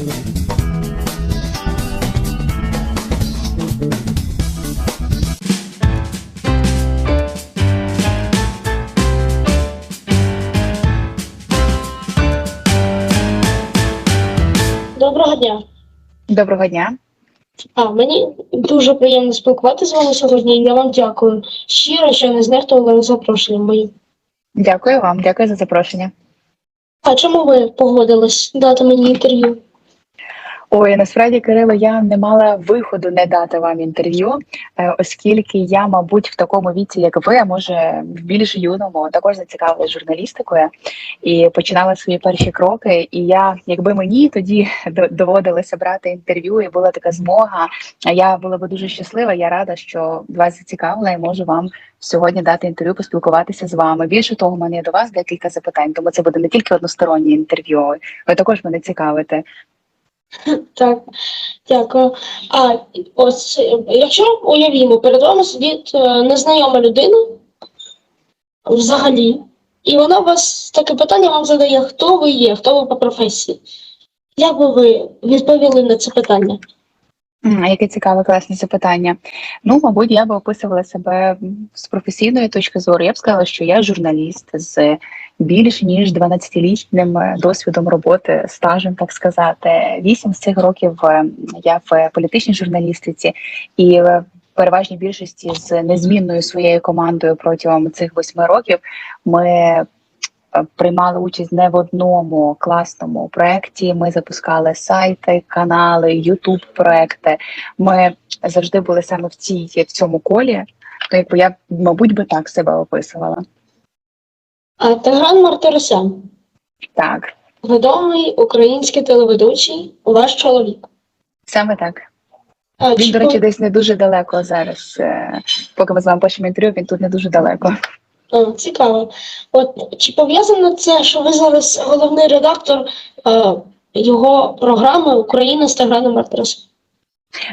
Доброго дня. Доброго дня. А мені дуже приємно спілкуватися з вами сьогодні. Я вам дякую щиро, що не знехтували запрошенням моїм. Дякую вам, дякую за запрошення. А чому ви погодились дати мені інтерв'ю? Ой, насправді, Кирило, я не мала виходу не дати вам інтерв'ю, е, оскільки я, мабуть, в такому віці, як ви, а може в більш юному, також зацікавилась журналістикою і починала свої перші кроки. І я, якби мені тоді доводилося брати інтерв'ю, і була така змога. Я була би дуже щаслива. Я рада, що вас зацікавила і можу вам сьогодні дати інтерв'ю, поспілкуватися з вами. Більше того, у мене до вас декілька запитань, тому це буде не тільки одностороннє інтерв'ю. Ви також мене цікавите. Так, дякую. А ось е, якщо уявімо, перед вами сидить е, незнайома людина взагалі, і вона вас таке питання вам задає, хто ви є, хто ви по професії. Як би ви відповіли на це питання? Яке цікаве, класне запитання. Ну, мабуть, я би описувала себе з професійної точки зору. Я б сказала, що я журналіст з більш ніж 12-літнім е, досвідом роботи, стажем, так сказати. Вісім з цих років е, я в політичній журналістиці і в переважній більшості з незмінною своєю командою протягом цих восьми років ми е, приймали участь не в одному класному проєкті. Ми запускали сайти, канали, ютуб проекти. Ми завжди були саме в цій в цьому колі. То якби я мабуть би так себе описувала. А Тигран Мартиросян, Так, відомий український телеведучий, ваш чоловік. саме так. А, Він, чи до речі, десь не дуже далеко зараз. е, Поки ми з вами пишемо інтерв'ю, він тут не дуже далеко. А, цікаво. От чи пов'язано це, що ви зараз головний редактор е, його програми Україна з Тиграном Мартиросяном?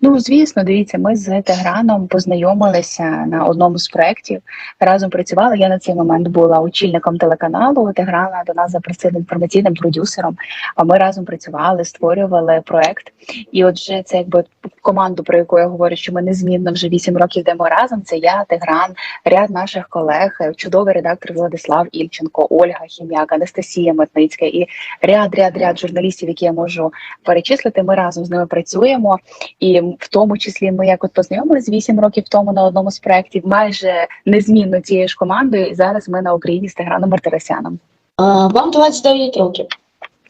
Ну, звісно, дивіться, ми з Теграном познайомилися на одному з проєктів. Разом працювали. Я на цей момент була очільником телеканалу. Теграна до нас запросили інформаційним продюсером. А ми разом працювали, створювали проєкт. І отже, це якби команду, про яку я говорю, що ми незмінно вже вісім років йдемо разом. Це я, Тегран, ряд наших колег, чудовий редактор Владислав Ільченко, Ольга Хім'як, Анастасія Метницька і ряд, ряд, ряд журналістів, які я можу перечислити. Ми разом з ними працюємо. І в тому числі ми як от познайомилися вісім років тому на одному з проєктів, майже незмінно цією ж командою. І зараз ми на Україні з Тиграном Мартиросяном. Вам 29 років.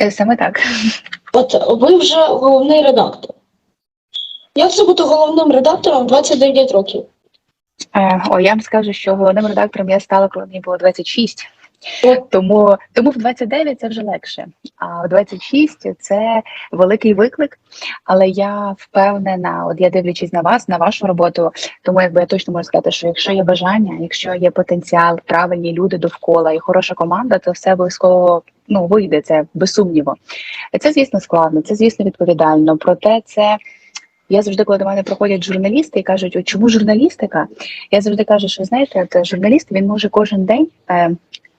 Е, Саме так. От ви вже головний редактор. Як це бути головним редактором 29 років? Е, О, я вам скажу, що головним редактором я стала, коли мені було 26. Тому, тому в 29 це вже легше. А в 26 це великий виклик. Але я впевнена, от я дивлячись на вас, на вашу роботу, тому якби я точно можу сказати, що якщо є бажання, якщо є потенціал, правильні люди довкола і хороша команда, то все обов'язково ну вийде це без сумніву. Це, звісно, складно, це звісно відповідально. Проте це. Я завжди, коли до мене приходять журналісти і кажуть, от чому журналістика? Я завжди кажу, що знаєте, журналіст він може кожен день е,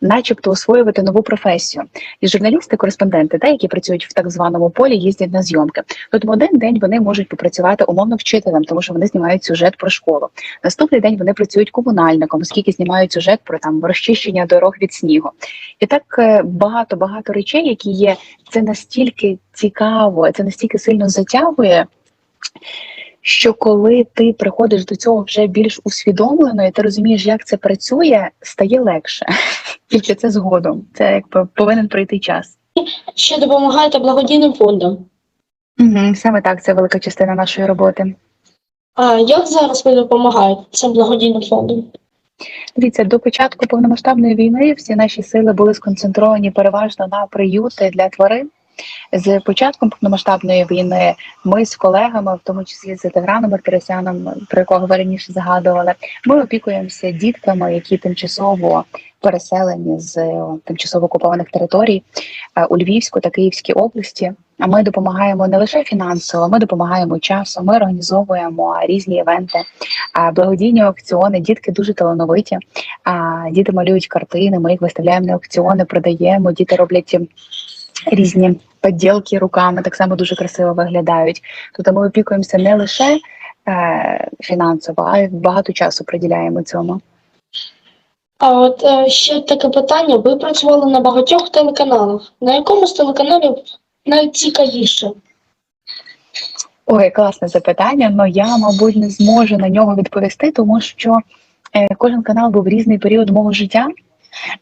начебто освоювати нову професію. І журналісти, кореспонденти, та, які працюють в так званому полі, їздять на зйомки. Тобто один день вони можуть попрацювати умовно вчителем, тому що вони знімають сюжет про школу. Наступний день вони працюють комунальником, оскільки знімають сюжет про там розчищення дорог від снігу. І так е, багато багато речей, які є, це настільки цікаво, це настільки сильно затягує. Що коли ти приходиш до цього вже більш усвідомлено, і ти розумієш, як це працює, стає легше. Тільки це згодом. Це якби повинен пройти час. Ще допомагаєте благодійним фондам. Угу, саме так, це велика частина нашої роботи. А як зараз ви допомагаєте цим благодійним фондам? Дивіться, до початку повномасштабної війни всі наші сили були сконцентровані переважно на приюти для тварин. З початком повномасштабної війни ми з колегами, в тому числі з Тиграном Мартиросяном, про якого ви раніше згадували, ми опікуємося дітками, які тимчасово переселені з е, тимчасово окупованих територій е, у Львівську та Київській області. А ми допомагаємо не лише фінансово, ми допомагаємо часом. Ми організовуємо різні івенти, благодійні аукціони. Дітки дуже талановиті. Діти малюють картини. Ми їх виставляємо на аукціони, продаємо. Діти роблять різні поділки руками так само дуже красиво виглядають. Тобто ми опікуємося не лише е, фінансово, а й багато часу приділяємо цьому. А от е, ще таке питання: ви працювали на багатьох телеканалах. На якому з телеканалів найцікавіше? Ой, класне запитання. але я, мабуть, не зможу на нього відповісти, тому що е, кожен канал був різний період мого життя.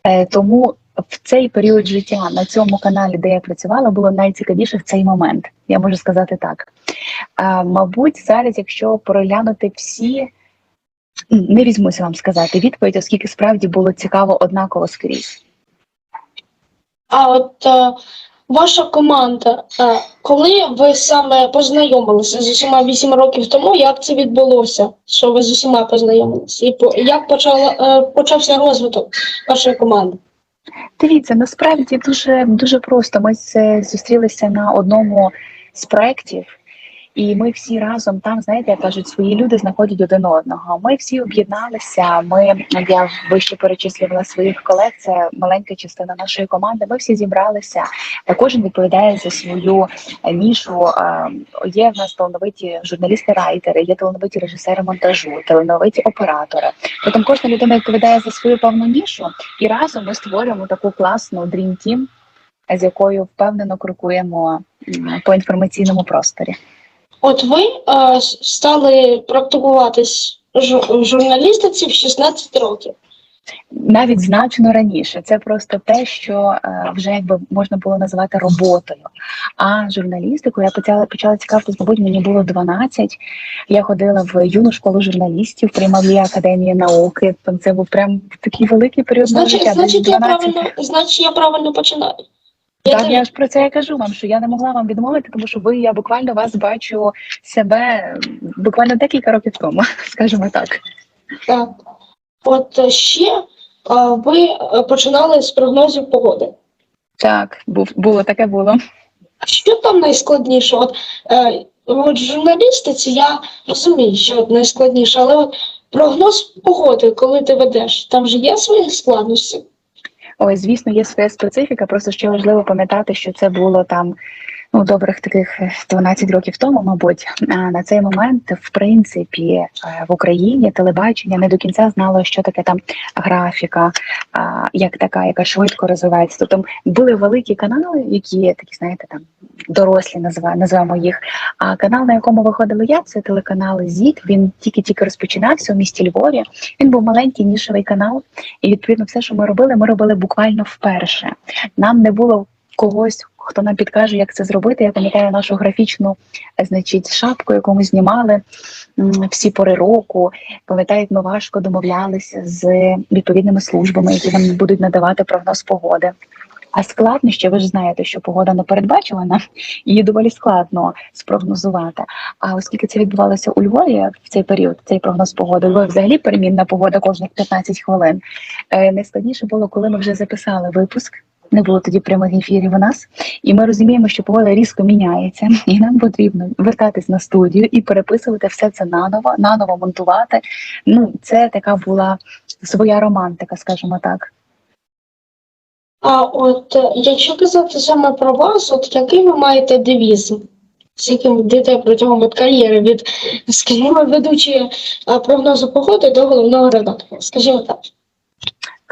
Е, тому в цей період життя на цьому каналі, де я працювала, було найцікавіше в цей момент. Я можу сказати так. А, мабуть, зараз, якщо переглянути всі, не візьмуся вам сказати відповідь, оскільки справді було цікаво однаково скрізь. А от е, ваша команда, е, коли ви саме познайомилися з усіма 8 років тому, як це відбулося? Що ви з усіма познайомилися? І по, як почала, е, почався розвиток вашої команди? Дивіться, насправді дуже дуже просто. Ми зустрілися на одному з проєктів, і ми всі разом там, знаєте, як кажуть, свої люди знаходять один одного. Ми всі об'єдналися. Ми я вище перечислювала своїх колег. Це маленька частина нашої команди. Ми всі зібралися. Та Кожен відповідає за свою е, нішу. Е, Є в нас талановиті журналісти-райтери, є талановиті режисери монтажу, талановиті оператори. Тобто кожна людина відповідає за свою певну нішу. І разом ми створюємо таку класну Dream Team, з якою впевнено крокуємо по інформаційному просторі. От ви е, стали практикуватись в журналістиці в 16 років. Навіть значно раніше. Це просто те, що е, вже якби можна було називати роботою. А журналістику я почала почала цікавитись, мабуть, мені було 12. Я ходила в юну школу журналістів, приймав її академії науки. Там це був прям такий великий період Значить, значить, я правильно, значить, я правильно починаю. Так, я ж про це і кажу вам, що я не могла вам відмовити, тому що ви я буквально вас бачу себе буквально декілька років тому, скажімо так. Так. От ще е, ви е, починали з прогнозів погоди. Так, був було таке було. Що там найскладніше? От, е, от журналістиці я розумію, що от найскладніше, але от прогноз погоди, коли ти ведеш, там же є свої складності. Ой, звісно, є своя специфіка. Просто ще важливо пам'ятати, що це було там ну добрих таких е, 12 років тому, мабуть. На цей момент, в принципі, е, в Україні телебачення не до кінця знало, що таке там графіка, як така, яка швидко розвивається. Тобто були великі канали, які такі, знаєте, там дорослі називаємо, їх. А канал, на якому виходила я, це телеканал ЗІТ. Він тільки-тільки розпочинався у місті Львові. Він був маленький нішевий канал, і відповідно все, що ми робили, ми робили буквально вперше. Нам не було когось, хто нам підкаже, як це зробити. Я пам'ятаю нашу графічну, е, значить, шапку, яку ми знімали всі пори року. Пам'ятаю, як ми важко домовлялися з відповідними службами, які нам будуть надавати прогноз погоди. А складнощі, ви ж знаєте, що погода не передбачувана, її доволі складно спрогнозувати. А оскільки це відбувалося у Львові в цей період, цей прогноз погоди, Львові взагалі перемінна погода кожних 15 хвилин. Е, найскладніше було, коли ми вже записали випуск. Не було тоді прямих ефірів у нас, і ми розуміємо, що погода різко міняється, і нам потрібно вертатись на студію і переписувати все це наново, наново монтувати. Ну, це така була своя романтика, скажімо так. А от е, якщо казати саме про вас, от який ви маєте девіз, з яким йдете протягом от кар'єри від, скажімо, ведучої е, прогнозу погоди до головного редактора? Скажімо так.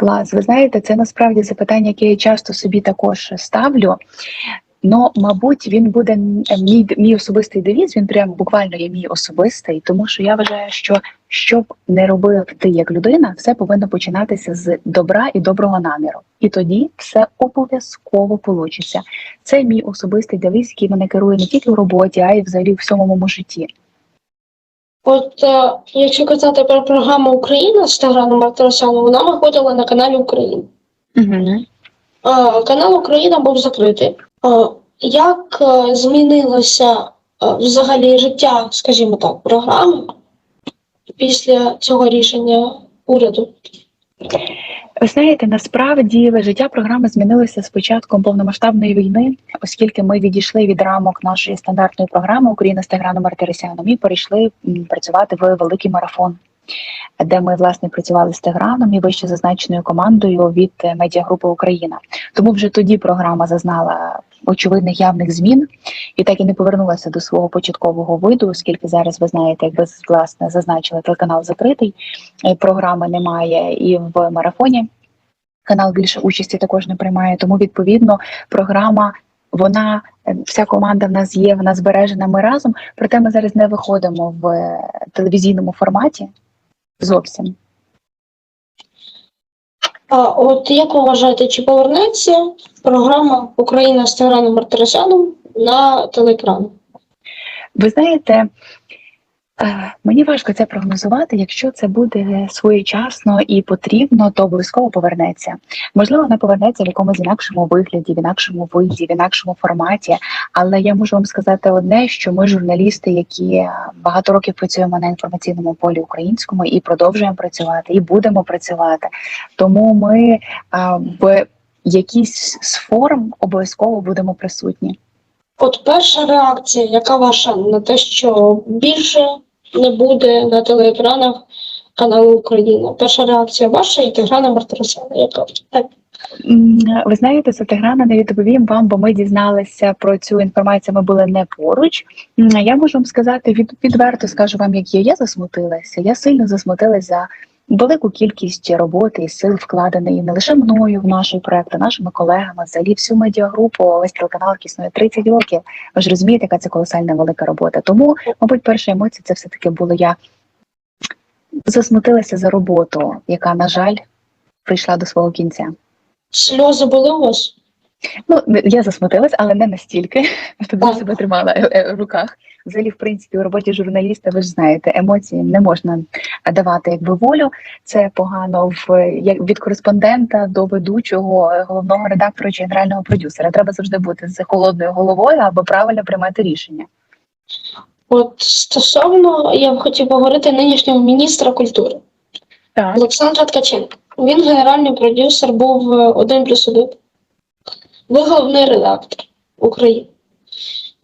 Клас, ви знаєте, це насправді запитання, яке я часто собі також ставлю. Ну, мабуть, він буде мій, мій особистий девіз, він прям буквально є мій особистий, тому що я вважаю, що щоб не робив ти як людина, все повинно починатися з добра і доброго наміру. І тоді все обов'язково получиться. Це мій особистий девіз, який мене керує не тільки в роботі, а й взагалі в всьому моєму житті. От е, якщо казати про програму Україна з Таграном Мартиросяном, вона виходила на каналі Україна. Угу. Е, канал Україна був закритий. Е, як е, змінилося е, взагалі життя, скажімо так, програми після цього рішення уряду? Ви знаєте, насправді життя програми змінилося з початком повномасштабної війни, оскільки ми відійшли від рамок нашої стандартної програми Україна з Тиграном Мартиросяном і перейшли працювати в великий марафон. Де ми власне працювали з Тиграном і вище зазначеною командою від е, медіагрупи Україна. Тому вже тоді програма зазнала очевидних явних змін і так і не повернулася до свого початкового виду, оскільки зараз ви знаєте, як ви власне зазначили, телеканал закритий, е, програми немає і в марафоні. Канал більше участі також не приймає, тому відповідно програма. Вона е, вся команда в нас є, вона збережена. Ми разом. Проте ми зараз не виходимо в телевізійному форматі зовсім. А от як ви вважаєте, чи повернеться програма Україна з Тиграном Мартиросяном на телеекран? Ви знаєте, мені важко це прогнозувати. Якщо це буде своєчасно і потрібно, то обов'язково повернеться. Можливо, вона повернеться в якомусь інакшому вигляді, в інакшому виді, в інакшому форматі. Але я можу вам сказати одне: що ми журналісти, які багато років працюємо на інформаційному полі українському і продовжуємо працювати, і будемо працювати. Тому ми а, в якійсь з форм обов'язково будемо присутні. От перша реакція, яка ваша на те, що більше не буде на телеекранах каналу Україна? Перша реакція ваша і Тиграна Мартиросяна, яка так. Ви знаєте, за Тиграна не відповім вам, бо ми дізналися про цю інформацію. Ми були не поруч. Я можу вам сказати від, відверто, скажу вам, як є. Я засмутилася. Я сильно засмутилася за велику кількість роботи і сил вкладеної не лише мною в наші проекти, нашими колегами, взагалі всю медіагрупу, ось телеканал існує 30 років. Ви ж розумієте, яка це колосальна велика робота. Тому, мабуть, перша емоція це все таки було я засмутилася за роботу, яка, на жаль, прийшла до свого кінця. Сльози були у вас? Ну, я засмутилась, але не настільки. Так. себе тримала е, е, в руках. Взагалі, в принципі, у роботі журналіста, ви ж знаєте, емоції не можна давати якби волю. Це погано в як від кореспондента до ведучого, е, головного редактора чи генерального продюсера. Треба завжди бути з холодною головою, аби правильно приймати рішення. От стосовно, я б хотів поговорити нинішнього міністра культури Так. Олександра Ткаченка. Він генеральний продюсер був е, один плюс один. Ви головний редактор України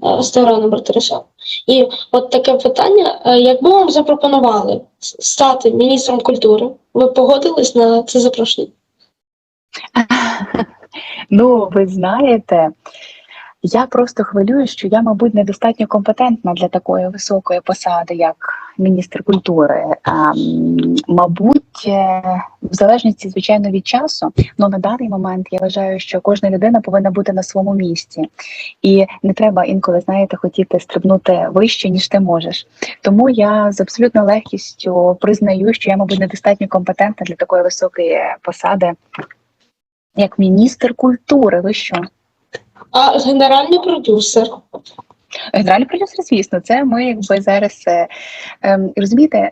е, з Тиграном Мартиросяном. І от таке питання: е, якби вам запропонували стати міністром культури, ви погодились на це запрошення? Ну, ви знаєте, я просто хвилюю, що я, мабуть, недостатньо компетентна для такої високої посади, як міністр культури. Ем, мабуть, е, в залежності, звичайно, від часу, але на даний момент я вважаю, що кожна людина повинна бути на своєму місці, і не треба інколи, знаєте, хотіти стрибнути вище, ніж ти можеш. Тому я з абсолютно легкістю признаю, що я, мабуть, недостатньо компетентна для такої високої посади, як міністр культури. Ви що? А генеральний продюсер Генеральний продюсер, звісно, це ми якби зараз е, ем, розумієте.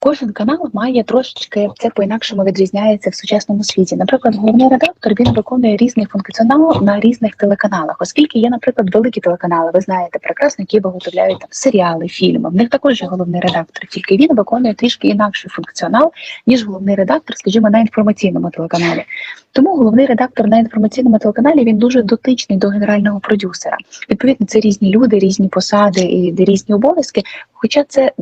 Кожен канал має трошечки це по-інакшому відрізняється в сучасному світі. Наприклад, головний редактор він виконує різний функціонал на різних телеканалах, оскільки є, наприклад, великі телеканали. Ви знаєте прекрасно, які виготовляють там серіали, фільми. В них також є головний редактор, тільки він виконує трішки інакший функціонал ніж головний редактор, скажімо, на інформаційному телеканалі. Тому головний редактор на інформаційному телеканалі він дуже дотичний до генерального продюсера. Відповідно, це різні люди, різні посади і різні обов'язки. Хоча це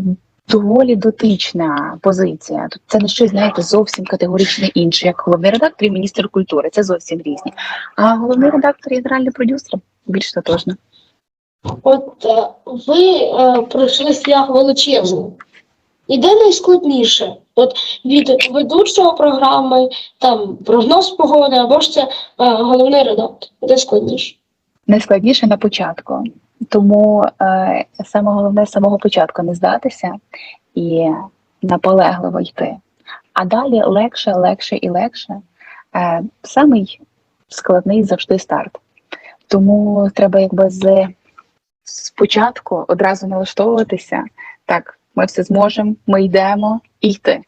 доволі дотична позиція. Тут це не щось, знаєте, зовсім категорично інше, як головний редактор і міністр культури. Це зовсім різні. А головний редактор і генеральний продюсер більш тотожно. От е, ви е, пройшли шлях величезний. І де найскладніше? От від ведучого програми, там прогноз погоди, або ж це е, головний редактор. Де складніше? Найскладніше на початку. Тому е, саме головне з самого початку не здатися і наполегливо йти. А далі легше, легше і легше. Е, самий складний завжди старт. Тому треба якби з спочатку одразу налаштовуватися. Так, ми все зможемо, ми йдемо і йти.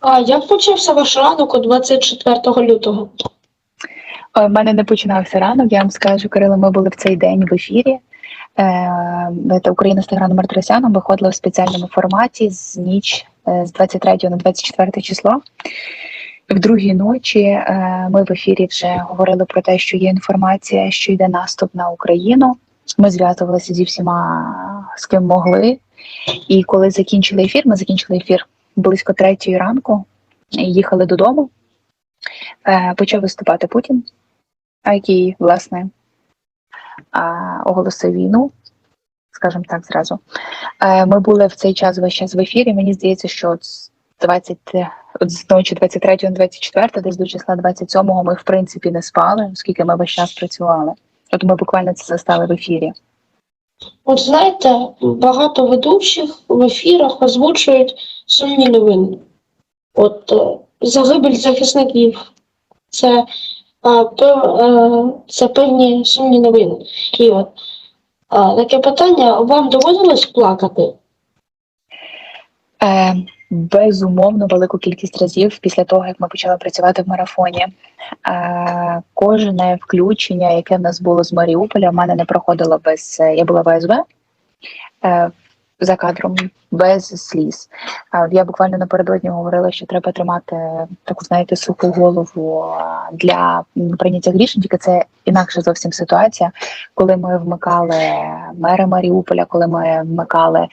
А як почався ваш ранок о 24 лютого? У Е, мене не починався ранок. Я вам скажу, Кирило, ми були в цей день в ефірі. Е, це Україна з Тиграном Мартиросяном виходила в спеціальному форматі з ніч е, з 23 на 24 число. В другій ночі ми в ефірі вже говорили про те, що є інформація, що йде наступ на Україну. Ми зв'язувалися зі всіма з ким могли. І коли закінчили ефір, ми закінчили ефір близько третьої ранку, їхали додому. Почав виступати Путін, який, власне, оголосив війну, скажімо так, зразу. Е, Ми були в цей час весь час в ефірі. Мені здається, що з 20, от з ночі 23 на 24, десь до числа 27 ми в принципі не спали, оскільки ми весь час працювали. От ми буквально це застали в ефірі. От знаєте, багато ведучих в ефірах озвучують сумні новини. От е, загибель захисників. Це, це певні сумні новини. І от е, таке питання: вам доводилось плакати? Е, безумовно, велику кількість разів після того, як ми почали працювати в марафоні. Е, кожне включення, яке в нас було з Маріуполя, в мене не проходило без е, я була в ВСБ е, за кадром без сліз. Я буквально напередодні говорила, що треба тримати таку, знаєте, суху голову для прийняття рішень. Тільки це інакша зовсім ситуація, коли ми вмикали мера Маріуполя, коли ми вмикали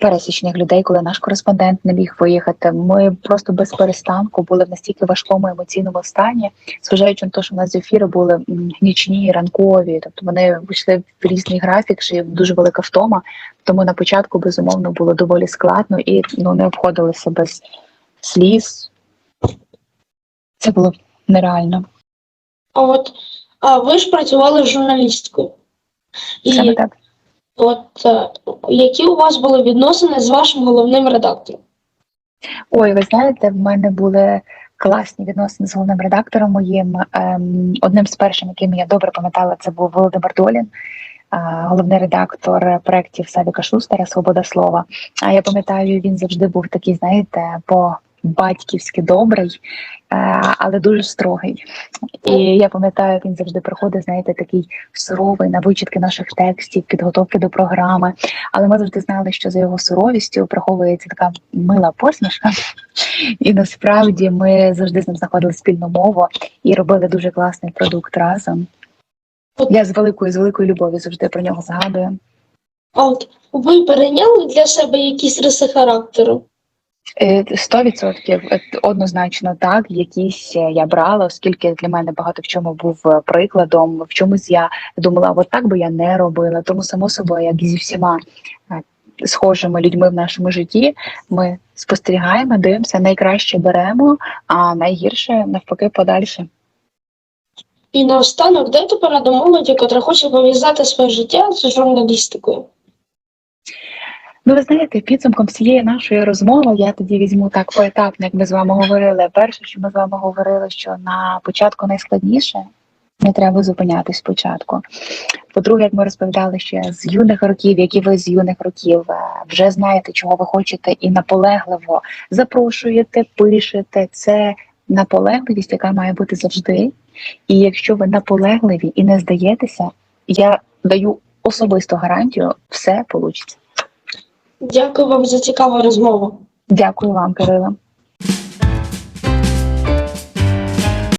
пересічних людей, коли наш кореспондент не міг виїхати. Ми просто без перестанку були в настільки важкому емоційному стані, зважаючи на те, що в нас ефіри були нічні, ранкові, тобто вони вийшли в різний графік, що є дуже велика втома. Тому на початку безумовно було доволі складно і ну не обходилося без сліз. Це було нереально. А от а ви ж працювали журналісткою. І Саме так. От е, які у вас були відносини з вашим головним редактором? Ой, ви знаєте, в мене були класні відносини з головним редактором моїм. Ем, одним з першим, яким я добре пам'ятала, це був Володимир Долін, а, головний редактор проєктів Савіка Шустера Свобода слова. А я пам'ятаю, він завжди був такий, знаєте, по батьківськи добрий, е, але дуже строгий. І я пам'ятаю, він завжди приходив, знаєте, такий суровий на вичитки наших текстів, підготовки до програми. Але ми завжди знали, що за його суровістю приховується така мила посмішка. І насправді ми завжди з ним знаходили спільну мову і робили дуже класний продукт разом. Я з великою з великою любов'ю завжди про нього згадую. От ви перейняли для себе якісь риси характеру? Е, Сто відсотків однозначно так. Якісь е, я брала, оскільки для мене багато в чому був е, прикладом. В чомусь я думала, от так би я не робила. Тому само собою, як зі всіма схожими людьми в нашому житті, ми спостерігаємо, дивимося, найкраще беремо, а найгірше навпаки подальше. І наостанок дайте пораду молоді, котра хоче пов'язати своє життя з журналістикою. Ну, ви знаєте, підсумком всієї нашої розмови я тоді візьму так поетапно, як ми з вами говорили. Перше, що ми з вами говорили, що на початку найскладніше не треба зупинятись спочатку. По-друге, як ми розповідали ще з юних років, які ви з юних років е, вже знаєте, чого ви хочете, і наполегливо запрошуєте, пишете це наполегливість, яка має бути завжди. І якщо ви наполегливі і не здаєтеся, я даю особисту гарантію, все вийде. Дякую вам за цікаву розмову. Дякую вам, Кирило.